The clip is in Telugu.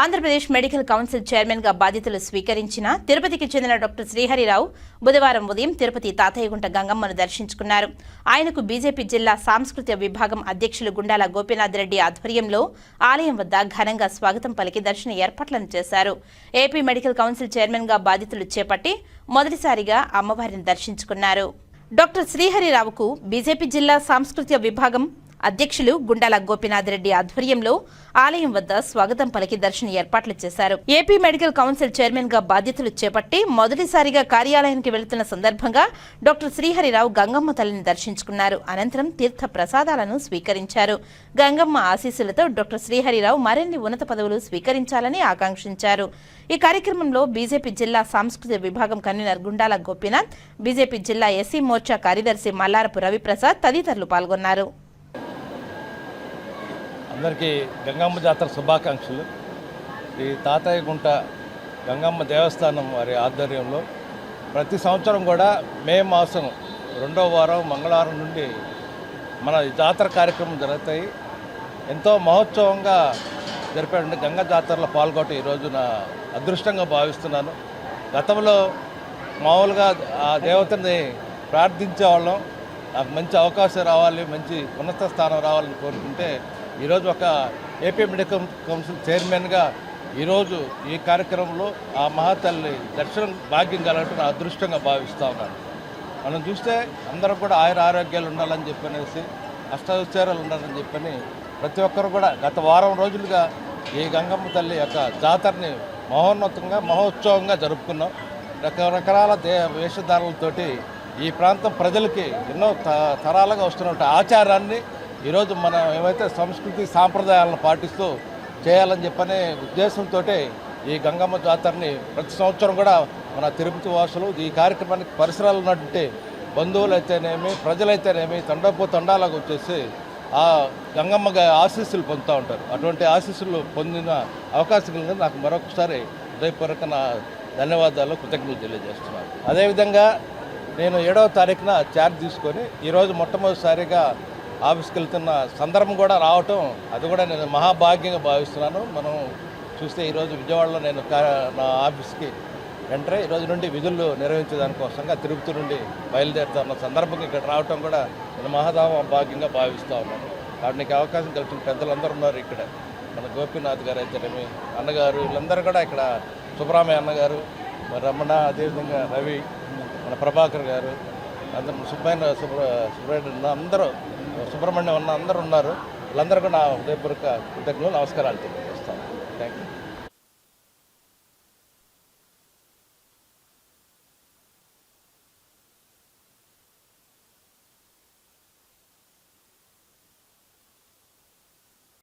ఆంధ్రప్రదేశ్ మెడికల్ కౌన్సిల్ చైర్మన్గా బాధ్యతలు స్వీకరించిన తిరుపతికి చెందిన డాక్టర్ శ్రీహరిరావు బుధవారం ఉదయం తిరుపతి తాతయ్యగుంట గంగమ్మను దర్శించుకున్నారు. ఆయనకు బీజేపీ జిల్లా సాంస్కృతిక విభాగం అధ్యక్షులు గుండాల గోపీనాథ్ రెడ్డి ఆధ్వర్యంలో ఆలయం వద్ద ఘనంగా స్వాగతం పలికి దర్శన ఏర్పాట్లను చేశారు. ఏపీ మెడికల్ కౌన్సిల్ చైర్మన్గా బాధ్యతలు చేపట్టి మొదటిసారిగా అమ్మవారిని దర్శించుకున్నారు. డాక్టర్ శ్రీహరిరావుకు బీజేపీ జిల్లా సాంస్కృతిక విభాగం అధ్యక్షులు గుండాల గోపీనాథ్ రెడ్డి ఆధ్వర్యంలో ఆలయం వద్ద స్వాగతం పలికి దర్శన ఏర్పాట్లు చేశారు. ఏపీ మెడికల్ కౌన్సిల్ చైర్మన్గా బాధ్యతలు చేపట్టి మొదటిసారిగా కార్యాలయానికి వెళుతున్న సందర్భంగా డాక్టర్ శ్రీహరిరావు గంగమ్మ తల్లిని దర్శించుకున్నారు. అనంతరం తీర్థ ప్రసాదాలను స్వీకరించారు. గంగమ్మ ఆశీస్సులతో డాక్టర్ శ్రీహరిరావు మరిన్ని ఉన్నత పదవులు స్వీకరించాలని ఆకాంక్షించారు. ఈ కార్యక్రమంలో బీజేపీ జిల్లా సాంస్కృతిక విభాగం కన్వీనర్ గుండాల గోపీనాథ్ బీజేపీ జిల్లా ఎస్సీ మోర్చా కార్యదర్శి మల్లారపు రవిప్రసాద్ తదితరులు పాల్గొన్నారు. అందరికీ గంగమ్మ జాతర శుభాకాంక్షలు. ఈ తాతయ్య గుంట గంగమ్మ దేవస్థానం వారి ఆధ్వర్యంలో ప్రతి సంవత్సరం కూడా మే మాసం రెండో వారం మంగళవారం నుండి మన జాతర కార్యక్రమం జరుగుతాయి. ఎంతో మహోత్సవంగా జరిపేటువంటి గంగ జాతరలో పాల్గొనడం ఈరోజు నా అదృష్టంగా భావిస్తున్నాను. గతంలో మామూలుగా ఆ దేవతని ప్రార్థించేవాళ్ళం. నాకు మంచి అవకాశం రావాలి మంచి ఉన్నత స్థానం రావాలని కోరుకుంటే ఈరోజు ఒక ఏపీ మెడికల్ కౌన్సిల్ చైర్మన్గా ఈరోజు ఈ కార్యక్రమంలో ఆ మహాతల్లి దర్శనం భాగ్యం కలగటం అదృష్టంగా భావిస్తూ ఉన్నాను. మనం చూస్తే అందరూ కూడా ఆయుర ఆరోగ్యాలు ఉండాలని చెప్పనేసి అష్టాచారాలు ఉండాలని చెప్పని ప్రతి ఒక్కరు కూడా గత వారం రోజులుగా ఈ గంగమ్మ తల్లి యొక్క జాతరని మహోన్నతంగా మహోత్సవంగా జరుపుకున్నాం. రకరకాల దే వేషధారణలతోటి ఈ ప్రాంతం ప్రజలకి ఎన్నో త- తరాలుగా వస్తున్న ఆచారాన్ని ఈరోజు మనం ఏమైతే సంస్కృతి సాంప్రదాయాలను పాటిస్తూ చేయాలని చెప్పనే ఉద్దేశంతో ఈ గంగమ్మ జాతరని ప్రతి సంవత్సరం కూడా మన తిరుపతి వాసులు ఈ కార్యక్రమానికి పరిసరాలు ఉన్నటువంటి బంధువులైతేనేమి ప్రజలైతేనేమి తండపో తండాలకు వచ్చేసి ఆ గంగమ్మ ఆశీస్సులు పొందుతూ ఉంటారు. అటువంటి ఆశీస్సులు పొందిన అవకాశం కలిగింది నాకు మరొకసారి హృదయపూర్వక నా ధన్యవాదాలు కృతజ్ఞతలు తెలియజేస్తున్నాను. అదేవిధంగా నేను ఏడవ తారీఖున ఛార్జ్ తీసుకొని ఈరోజు మొట్టమొదటిసారిగా ఆఫీస్కి వెళ్తున్న సందర్భం కూడా రావటం అది కూడా నేను మహాభాగ్యంగా భావిస్తున్నాను. మనం చూస్తే ఈరోజు విజయవాడలో నేను కా- నా ఆఫీస్కి ఎంటర్ ఈరోజు నుండి విధులు నిర్వహించేదానికోసంగా తిరుపతి నుండి బయలుదేరుతున్న సందర్భంగా ఇక్కడ రావటం కూడా నేను మహాదామ భాగ్యంగా భావిస్తూ ఉన్నాను. కాబట్టి నీకు అవకాశం కలిసిన పెద్దలందరూ ఉన్నారు ఇక్కడ. మన గోపీనాథ్ గారు అయితేనేమి అన్నగారు వీళ్ళందరూ కూడా ఇక్కడ సుబ్రహ్మణ్య అన్నగారు మరి రమణ అదేవిధంగా రవి మన ప్రభాకర్ గారు అందరూ సుబ్బయ్య సుబ్ర సుబ్రహ్మణ్య అందరూ సుబ్రహ్మణ్యం ఉన్న అందరు ఉన్నారు. వాళ్ళందరూ కూడా నా హృదయపూర్వక కృతజ్ఞతలు నమస్కారాలు తెలియజేస్తాను. Thank you